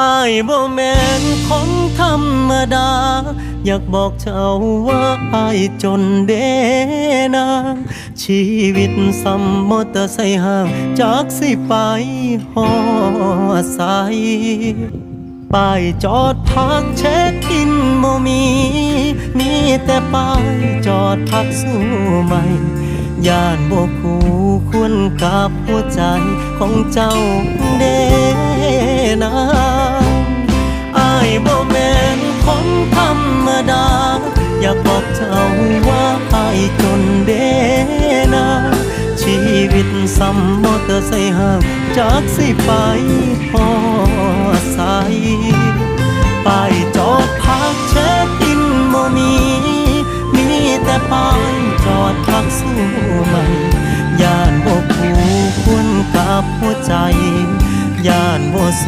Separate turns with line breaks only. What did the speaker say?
อายบ่แม่นคนธรรมดา อยากบอกเจ้าว่าอายจนเดนาชีวิตซ้ำมอเตอร์ไซค์ห่างจากสิไปหอดใสป้ายจอดพักเช็คอินบ่มี มีแต่ป้ายจอดพักสู้ใหม่ย่านบกคูควรกับหัวใจของเจ้าเด บอกเจ้าว่าอายจนเดนาชีวิตซ้ำมอเตอร์ไซห่างจากสิไปพอใสาไปจอดพักเช็ดอินโมมีมีแต่ปายจอดพักสู้ม่นย่านบกผูคุ้นกับหัวใจย่านบ่ซ